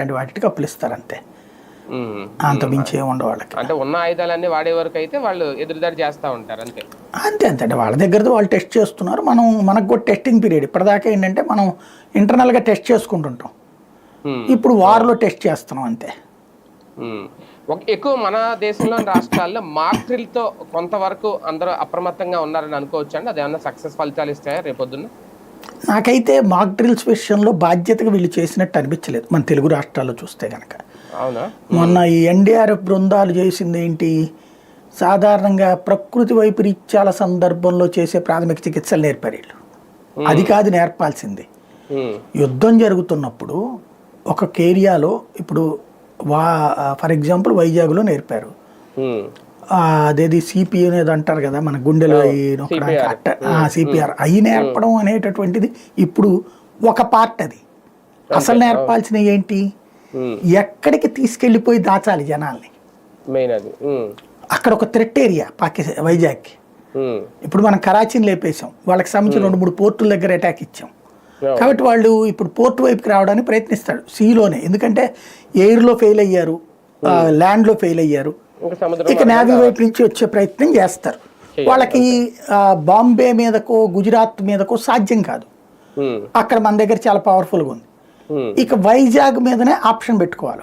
అంటే వాటికి అప్పులు ఇస్తారు అంతే. అంత మించి ఏమి ఉండవు వాళ్ళకి. అంటే ఉన్న ఆయుధాలన్నీ వాడే వరకు అయితే వాళ్ళు ఎదురుదాడి చేస్తూ ఉంటారు అంతే. అంతే అంతే. అంటే వాళ్ళ దగ్గర వాళ్ళు టెస్ట్ చేస్తున్నారు. మనం మనకు కూడా టెస్టింగ్ పీరియడ్ ఇప్పటిదాకా ఏంటంటే మనం ఇంటర్నల్గా టెస్ట్ చేసుకుంటుంటాం. ఇప్పుడు వార్లో టెస్ట్ చేస్తున్నాం అంతే. ఎక్కువ మన దేశంలోని రాష్ట్రాల్లో మాక్ డ్రిల్తో కొంతవరకు అందరూ అప్రమత్తంగా ఉన్నారని అనుకోవచ్చు అండి అదేమన్నా సక్సెస్ ఫలితాలు ఇస్తాయా రేపొద్దున్న? నాకైతే మాక్ డ్రిల్స్ విషయంలో బాధ్యతగా వీళ్ళు చేసినట్టు అనిపించలేదు. మన తెలుగు రాష్ట్రాల్లో చూస్తే కనుక మొన్న ఈ ఎన్డీఆర్ఎఫ్ బృందాలు చేసింది ఏంటి? సాధారణంగా ప్రకృతి వైపరీత్యాల సందర్భంలో చేసే ప్రాథమిక చికిత్సలు నేర్పారు వీళ్ళు. అది కాదు నేర్పాల్సింది. యుద్ధం జరుగుతున్నప్పుడు ఒక ఏరియాలో ఇప్పుడు వా ఫర్ ఎగ్జాంపుల్ వైజాగ్లో నేర్పారు. అదేది సిపి అనేది అంటారు కదా మన గుండెలో నొక్కడానికి సిపిఆర్ అవి నేర్పడం అనేటటువంటిది ఇప్పుడు ఒక పార్ట్ అది. అసలు నేర్పాల్సిన ఏంటి. ఎక్కడికి తీసుకెళ్ళిపోయి దాచాలి జనాల్ని. అక్కడ ఒక థ్రెట్ ఏరియా పాకిస్తాన్ వైజాగ్కి ఉమ్. ఇప్పుడు మనం కరాచీని లేపేసాం వాళ్ళకి సంబంధించి రెండు మూడు పోర్టుల దగ్గర అటాక్ ఇచ్చాం. కాబట్టి వాళ్ళు ఇప్పుడు పోర్ట్ వైపుకి రావడానికి ప్రయత్నిస్తాడు సీలోనే ఎందుకంటే ఎయిర్లో ఫెయిల్ అయ్యారు ల్యాండ్లో ఫెయిల్ అయ్యారు. ఇంకా నేవీ వైపు నుంచి వచ్చే ప్రయత్నం చేస్తారు. వాళ్ళకి బాంబే మీదకో గుజరాత్ మీదకో సాధ్యం కాదు. అక్కడ మన దగ్గర చాలా పవర్ఫుల్గా ఉంది. ఇక వైజాగ్ మీదనే ఆప్షన్ పెట్టుకోవాలి.